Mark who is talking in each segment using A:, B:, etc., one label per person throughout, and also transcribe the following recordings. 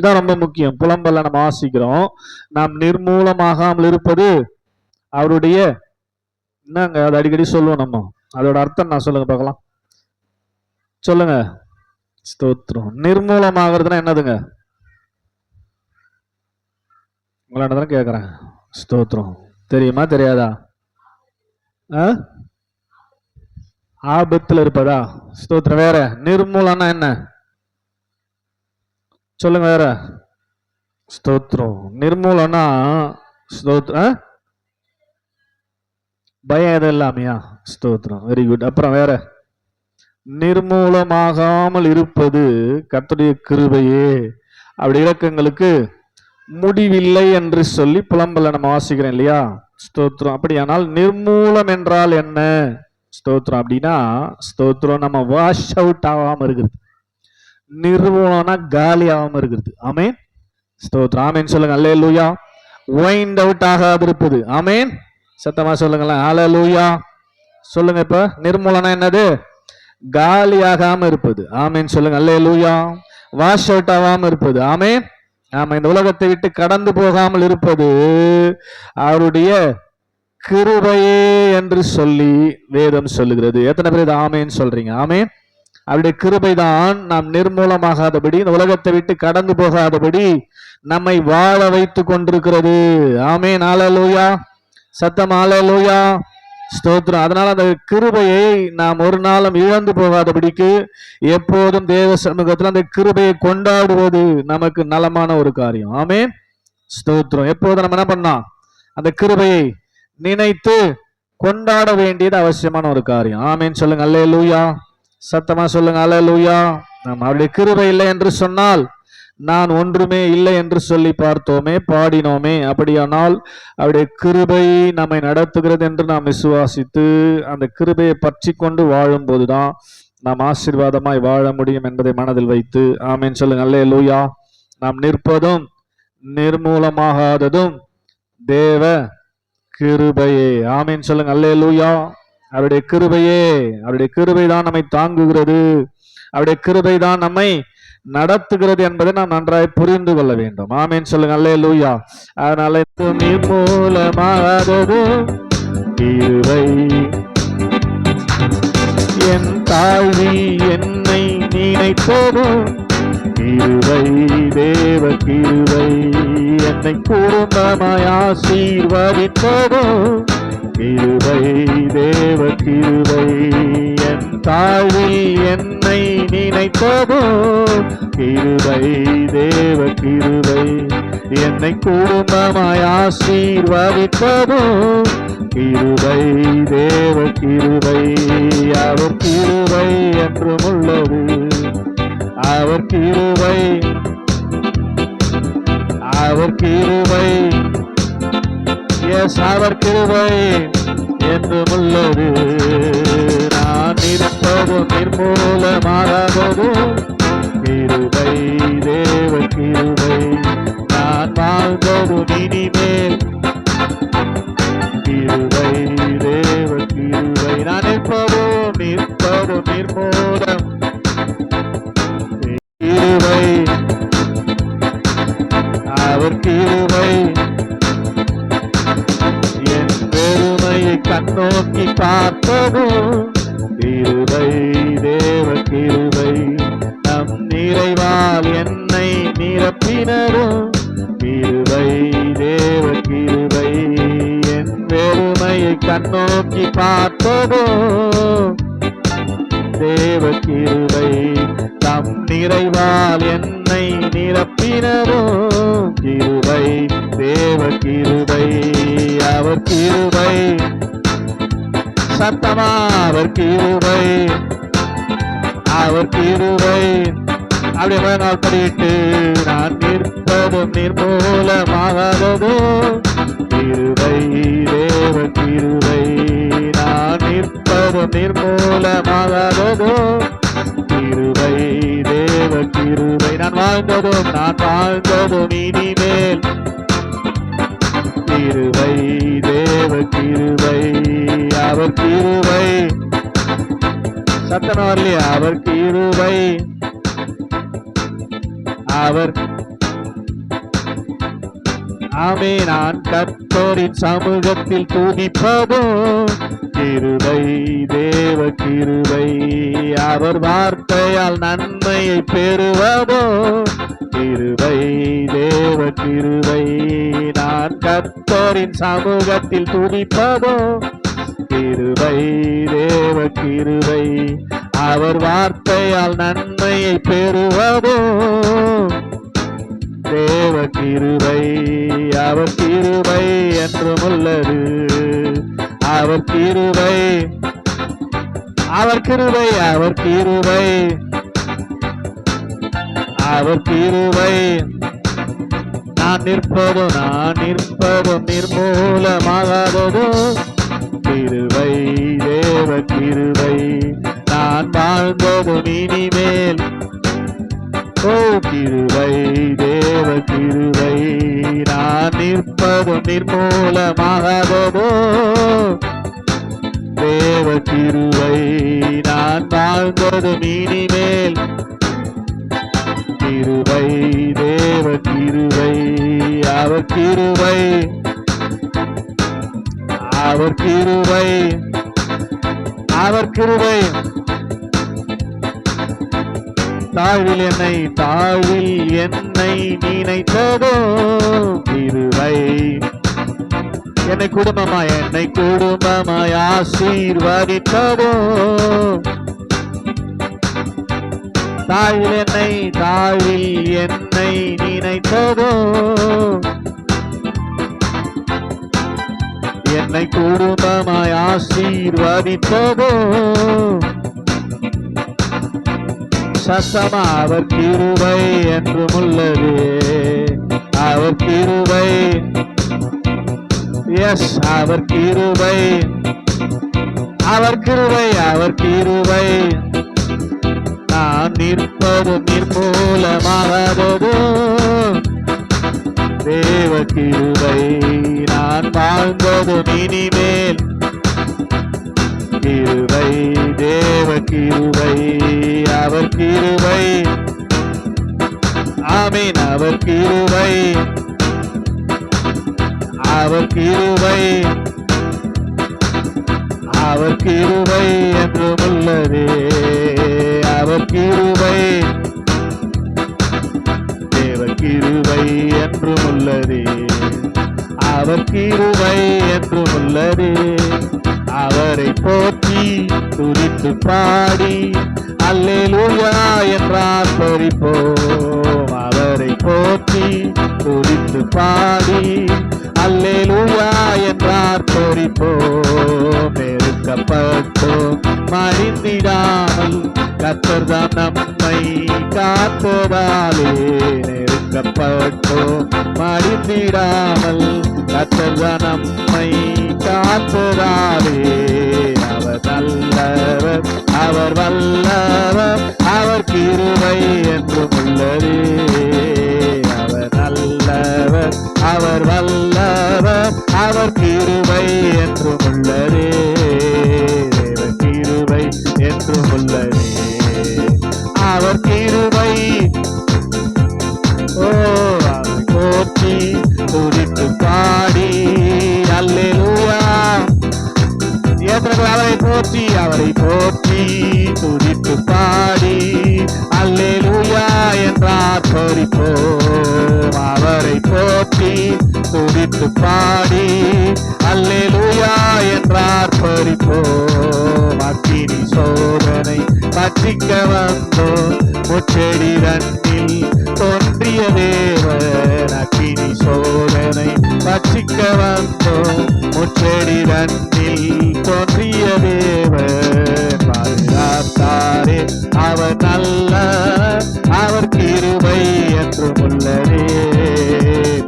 A: இதான் ரொம்ப முக்கியம். புலம்பல்ல நம்ம வாசிக்கிறோம் நாம் நிர்மூலமாகாமல் இருப்பது அவருடைய என்னங்க அது அடிக்கடி சொல்லுவோம் நம்ம. அதோட அர்த்தம் நான் சொல்லுங்க பார்க்கலாம். சொல்லுங்க. ஸ்தோத்திரம். நிர்மூலமாகிறதுனா என்னதுங்க? உங்களை கேட்குறேன் ஸ்தோத்திரம். தெரியுமா தெரியாதா? ஆ? ஆபத்தில் இருப்பதா? ஸ்தோத்திரம். வேற. நிர்மூலம்னா என்ன? சொல்லுங்க வேற. ஸ்தோத்திரம். நிர்மூலம்னா ஸ்தோத்ரம் ஆ? பயம் எதுவும் இல்லாமையா? ஸ்தோத்திரம். வெரி குட் அப்புறம் வேற. நிர்மூலமாகாமல் இருப்பது கர்த்தருடைய கிருபையே. அப்படி இலக்கங்களுக்கு முடிவில்லை என்று சொல்லி புலம்பல நம்ம வாசிக்கிறோம் இல்லையா? ஸ்தோத்திரம். அப்படியானால் நிர்மூலம் என்றால் என்ன? ஸ்தோத்திரம். அப்படின்னா ஸ்தோத்திரம் நம்ம வாஷ் அவுட் ஆகாமல் இருக்கிறது. நிறுவனம்னா காலி ஆகாம இருக்கிறது. ஆமென் ஸ்தோத்திரம். ஆமேன் சொல்லுங்க. அல்லே லூயா ஒயிண்ட் அவுட் ஆகாது இருப்பது. ஆமென் சத்தமா சொல்லுங்களேன். அல லூயா சொல்லுங்க இப்ப. நிர்மூலனா என்னது? காலியாகாம இருப்பது. ஆமேன் சொல்லுங்க. அல்லே லூயா வாஷ் அவுட் ஆகாம இருப்பது. ஆமேன் ஆமா இந்த உலகத்தை விட்டு கடந்து போகாமல் இருப்பது அவருடைய கிருபையே என்று சொல்லி வேதம் சொல்லுகிறது. எத்தனை பேர் இது ஆமேன்னு சொல்றீங்க? ஆமேன் அவருடைய கிருபைதான் நாம் நிர்மூலமாகாதபடி இந்த உலகத்தை விட்டு கடந்து போகாதபடி நம்மை வாழ வைத்து கொண்டிருக்கிறது. ஆமேன். நாளலூயா சத்தம் ஆலலூயா ஸ்தோத்திரம். அதனால அந்த கிருபையை நாம் ஒரு நாளும் இழந்து போகாதபடிக்கு எப்போதும் தேவ சமூகத்தில் அந்த கிருபையை கொண்டாடுவது நமக்கு நலமான ஒரு காரியம். ஆமே ஸ்தோத்திரம். எப்போதும் நம்ம என்ன பண்ணோம் அந்த கிருபையை நினைத்து கொண்டாட வேண்டியது அவசியமான ஒரு காரியம். ஆமேன்னு சொல்லுங்க. அல்லே லூயா சத்தமா சொல்லுங்க அல்லே லூயா நாம் அவருடைய கிருபை இல்லை என்று சொன்னால் நான் ஒன்றுமே இல்லை என்று சொல்லி பார்த்தோமே பாடினோமே. அப்படியானால் அவருடைய கிருபை நம்மை நடத்துகிறது என்று நாம் விசுவாசித்து அந்த கிருபையை பற்றி கொண்டு வாழும் நாம் ஆசீர்வாதமாய் வாழ முடியும் என்பதை மனதில் வைத்து ஆமீன் சொல்லுங்க அல்லே லூயா நாம் நிற்பதும் நிர்மூலமாகாததும் தேவ கிருபையே. ஆமீன் சொல்லுங்க அல்லே லூயா அவருடைய கிருபையே அவருடைய கிருபை தான் நம்மை தாங்குகிறது. அவருடைய கிருபை தான் நம்மை நடத்துகிறது என்பதை நாம் நன்றாய் புரிந்து கொள்ள வேண்டும். ஆமென் சொல்லுங்க அல்லே லூயா அதனால துணி மூலமாகாதது கிருபை என் தாழ்வி என்னை நினைத்ததும் கிருவை தேவ கிருவை. என்னை குடும்பமாய் ஆசீர்வதித்ததும் கிருபை தேவ கிருவை. என் தாழ்வில் என்னை நினைத்ததோ கிருவை தேவ கிருவை. என்னை குடும்பமாய் ஆசீர்வதித்ததும் கிருபை தேவ கிருவை. அவர் கிருவை என்றும் உள்ளது. அவர் கிருபை அவர் கிருபை எஸ் அவர் கிருபை என்றும் உள்ளது நான் இருப்பதும் நிர்மூலமாகாததும் கிருபை தேவ கிருபை நான் வாழ்ந்ததும் இனிமேல். கிருபை தேவ கிருபை நான் இருப்பதும் நிற்பதும் நிர்மூலம். கிருபை. அவர் கிருபை. என் பெருமையை கண்ணோக்கி பார்த்ததும் கிருபை தேவ கிருபை. நம் நிறைவால் என்னை நிரப்பினரும் கிருபை தேவ கிருபை. என் பெருமையை கண்ணோக்கி பார்த்ததும் தேவ கிருபை. நிறைவால் என்னை நிரப்பினரோ கிருபை தேவ கிருபை அவர் கிருபை. சத்தமா அவர் கிருபை. அவர் கிருபை. அப்படியே முதல் நாள் படிட்டு நான் நிற்பதும் நிர்மூலமாகாததோ? கிருபை தேவ கிருபை. நான் நிற்பதும் நிர்மூலமாகாததோ? கிருபை தேவ கிருபை. நான் வாழ்ந்ததும் நான் வாழ்ந்ததும் இனிமேல். கிருபை தேவ கிருபை அவர் கிருபை. சத்தனம் வரலையா அவர் கிருபை. அவர் ஆமே நான் கத்தோரின் சமூகத்தில் துதிப்பதோ கிருபை தேவ கிருபை. அவர் வார்த்தையால் நன்மையை பெறுவதோ? கிருபை தேவ கிருபை. நான் கத்தோரின் சமூகத்தில் துதிப்பதோ? கிருபை தேவ கிருபை. அவர் வார்த்தையால் நன்மையை பெறுவதோ? தேவ கிருபை. அவர் கிருபை என்றும் உள்ளது. அவர் கிருபை. அவர் கிருபை அவர் கிருபை. அவர் கிருபை. நான் நிற்பதோ நான் நிற்பதோ நிர்மூலமாகாததோ. கிருபை தேவ கிருபை. நான் வாழ்ந்ததும் இனிமேல். ஓ கிருவை தேவ கிருவை நான் நிற்பதும் நிர்மூலமாகாததோ. தேவ திருவை நான் வாழ்ந்ததும் இனிமேல். கிருபை தேவ கிருபை. அவர் கிருபை. அவர் கிருபை. அவர் கிருவை தாழ்வில் என்னை தாழ்வில் என்னை நினைத்ததோ கிருபை. என்னை குடும்பமா என்னை குடும்பமாய் ஆசீர்வதித்ததோ தாழ்வில் என்னை தாழ்வில் என்னை நினைத்ததோ என்னை குடும்பமாய் ஆசீர்வதித்ததோ சசமா அவர் கிருவை என்றும் உள்ளது. அவர் கிருவை எஸ் அவர் கிருபை அவர் கிருபை அவர் கிருபை நான் நிற்பது நிர்மூலமாகாததோ தேவ கிருபை நான் வாழ்ந்தது இனிமேல். கிருபை தேவ கிருபை அவர் கிருபை. ஆமீன் அவர் கிருபை. அவர் கிருவை அவர் கிருவை என்றும் உள்ளதே அவர் கிருவை தேவ கிருவை என்றும் உள்ளதே அவர் கிருவை என்றும் உள்ளதே அவரை போற்றி துதித்து பாடி அல்லேலூயா என்றார் பறிப்போம் மறிந்திடாமலும் கத்தர்தான் நம்மை காத்ததாலே நெருக்கப்பட்டோ மறிந்திடாமல் கத்தர்தான் நம்மை காத்ததாலே அவர் நல்லவர் அவர் வல்லவர் அவர் கிருவை என்றும் உள்ளதே. அவர் நல்லவர் அவர் வல்லவர் அவர் கிருவை என்றும் உள்ளதே. என்றும் உள்ளதே அவர் கிருபை ஓ அவர் போற்றி துடித்து பாடி அல்லேலூயா. ஏற்றங்கள் அவரை போற்றி அவரை போற்றி துடித்து பாடி அல்லேலூயா என்றார் பறிப்போம் அவரை போற்றி துடித்து பாடி அல்லேலூயா என்றார் பறிப்போம் அக்கினி சோதனை பற்றிக்க வந்தோம் முச்செடி ரண்டில் தோன்றிய தேவன் அக்கினி சோதனை பற்றிக்க வந்தோம் முச்செடி ரண்டில் தோன்றிய தேவன் பாதுகாத்தாரே அவர் நல்ல அவர் கிருபை என்று உள்ளதே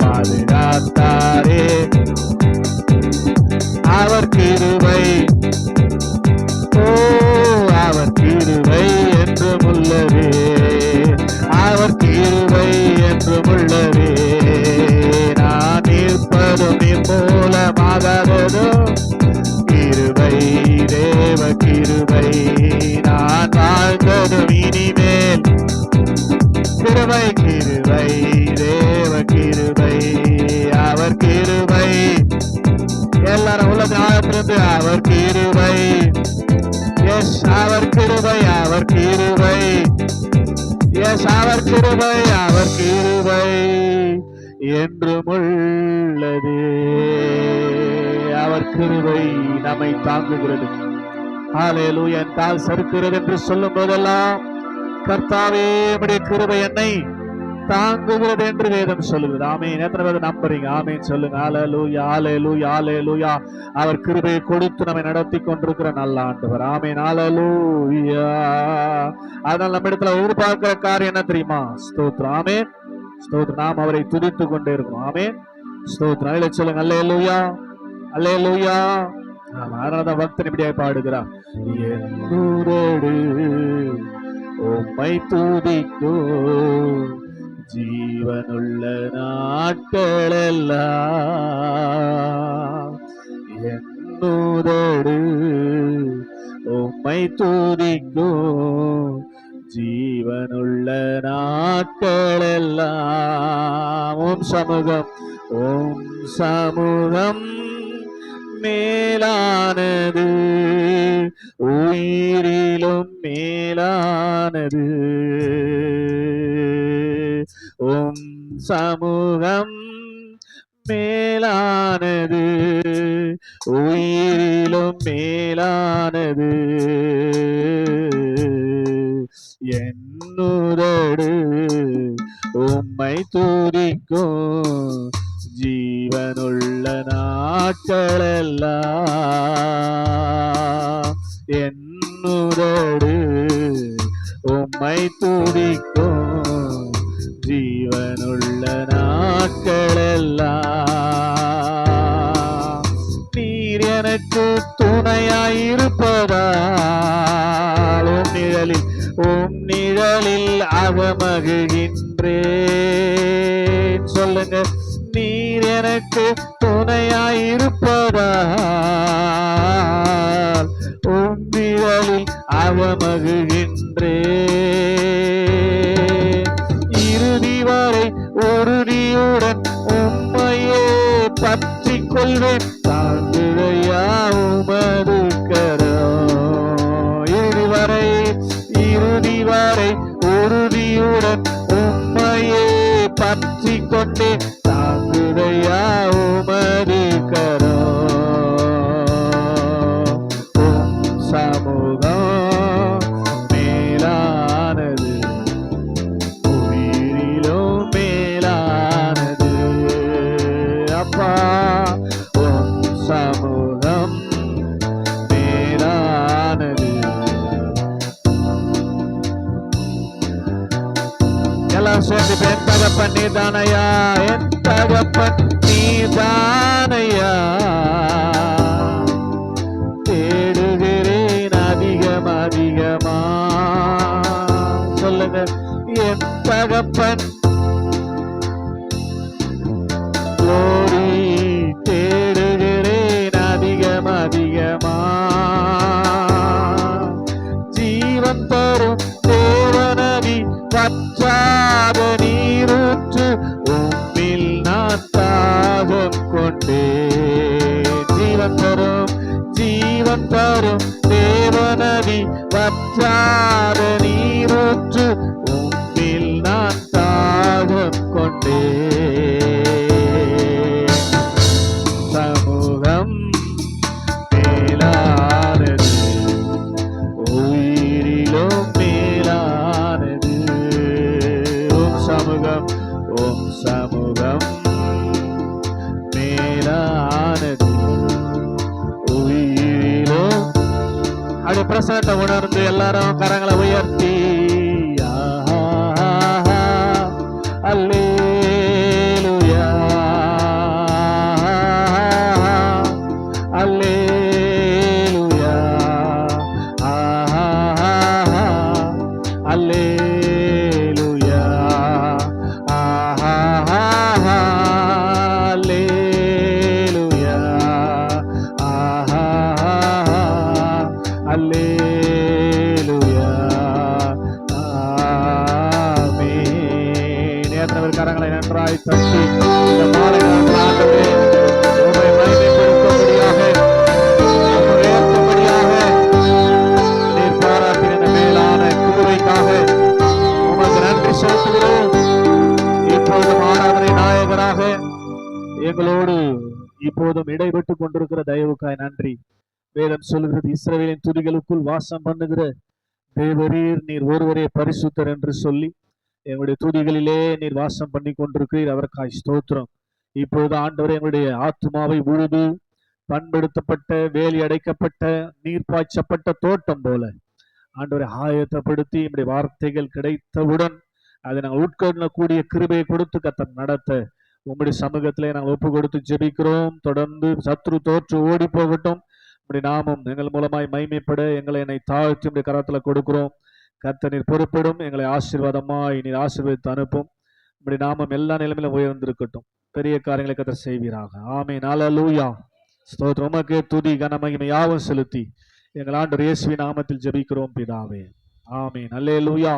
A: பாதுகாத்தாரே அவர் கிரு போதும் இனிமேல் கிருபை கிருபை தேவ கிருபை அவர் அவர் கிருபை. எல்லாரும் உள்ளது ஆழத்திலிருந்து அவர் கிருபை. எஸ் அவர் கிருபை அவர் கிருபை. எஸ் அவர் கிருபை அவர் கிருபை. என்றும் உள்ளது. அவர் கிருபை நம்மை தாங்குகிறது. ஹalleluya. என் கால் சறுக்கிறது என்று சொல்லும் போதெல்லாம் கர்த்தாவே உம்முடைய கிருபை என்னை தாங்குகிறது என்று வேதம் சொல்லுகிறது. ஆமீன். எத்தனை பேர் நம்புறீங்க? ஆமென். சொல்லுங்க. ஹalleluya ஹalleluya ஹalleluya. அவர் கிருபையை கொடுத்து நம்மை நடத்தி கொண்டிருக்கிற நல்ல ஆண்டவர். ஆமென். ஹalleluya. அதனால் நம்ம இடத்துல எதிர்பார்க்கிற காரியம் என்ன தெரியுமா? ஸ்தோத்ரம் ஆமென். ஸ்தோத்ரம் நாம் அவரை துதித்து கொண்டே இருக்கோம் ஆமென். ஸ்தோத்ரம் இல்லை சொல்லுங்க. அல்லேலூயா அல்லேலூயா ஆமா அதனாலதான் பக்தன் இப்படியாக பாடுகிறார் என்னுரோடு உம்மை தூதிக்கோ ஜீவனுள்ள நாட்களெல்லாம் என்னுரோடு உம்மை தூதிக்கோ ஜீவனுள்ள நாட்களெல்லாம். ஓம் சமூகம் ஓம் சமூகம் மேலானது. உயிரிலும் மேலானது. உம் சமூகம் மேலானது. உயிரிலும் மேலானது. என்னுடைய நாளில் அகமகுகின்றேன் சொல்லுங்க நீர் எனக்கு துணையாயிருப்பதால் உந்திரலில் நிழலில் இறுதி வரை உறுதியுடன் உண்மையே பற்றி கொள்வேன். பற்றி கொண்டே தாங்குதையா தகப்பன் நீதானையா என் தகப்பன் நீதானையா கொண்டே ஜீவன் தரும் ஜீவன் தரும் தேவனதி வற்றாத நீரும் அப்படி பிரசனத்தை உணர்ந்து எல்லாரும் கரங்களை உயர்த்தி. அல்லேலுயா வேதம் சொல்கிறது இஸ்ரவேலின் துதிகளுக்குள் வாசம் பண்ணுகிற தேவரீர் நீர் ஒருவரே பரிசுத்தர் என்று சொல்லி எங்களுடைய துதிகளிலே நீர் வாசம் பண்ணி கொண்டிருக்கிறீர். அவருக்காய் ஸ்தோத்திரம். இப்பொழுது ஆண்டவர் எங்களுடைய ஆத்மாவை உழுது பண்படுத்தப்பட்ட வேலி அடைக்கப்பட்ட நீர் பாய்ச்சப்பட்ட தோட்டம் போல ஆண்டவரை ஆயத்தப்படுத்தி என்னுடைய வார்த்தைகள் கிடைத்தவுடன் அதை நாங்கள் உட்கொள்ளக்கூடிய கிருபையை கொடுத்து கத்தம் நடத்த உங்களுடைய சமூகத்திலே நாங்கள் ஒப்பு கொடுத்து ஜெபிக்கிறோம். தொடர்ந்து சத்ரு தோற்று ஓடி போகட்டும். உம்முடைய நாமம் எங்கள் மூலமாய் மைமைப்பட எங்களை என்னை தாழ்த்தி உடைய கரத்தில் கொடுக்கிறோம். கர்த்தர் நீர் பொறுப்பிடும் எங்களை ஆசீர்வாதமாய் நீர் ஆசீர்வதித்து அனுப்பும். இப்படி நாமம் எல்லா நிலைமையிலும் உயர்ந்திருக்கட்டும். பெரிய காரியங்களை கத்த செய்வீராக. ஆமே நாலூயா ஸ்தோத்திரம். உமக்கு துதி கனமகிமை யாவும் செலுத்தி எங்கள் ஆண்டு இயேசுவின் நாமத்தில் ஜெபிக்கிறோம் பிதாவே. ஆமே நல்லே லூயா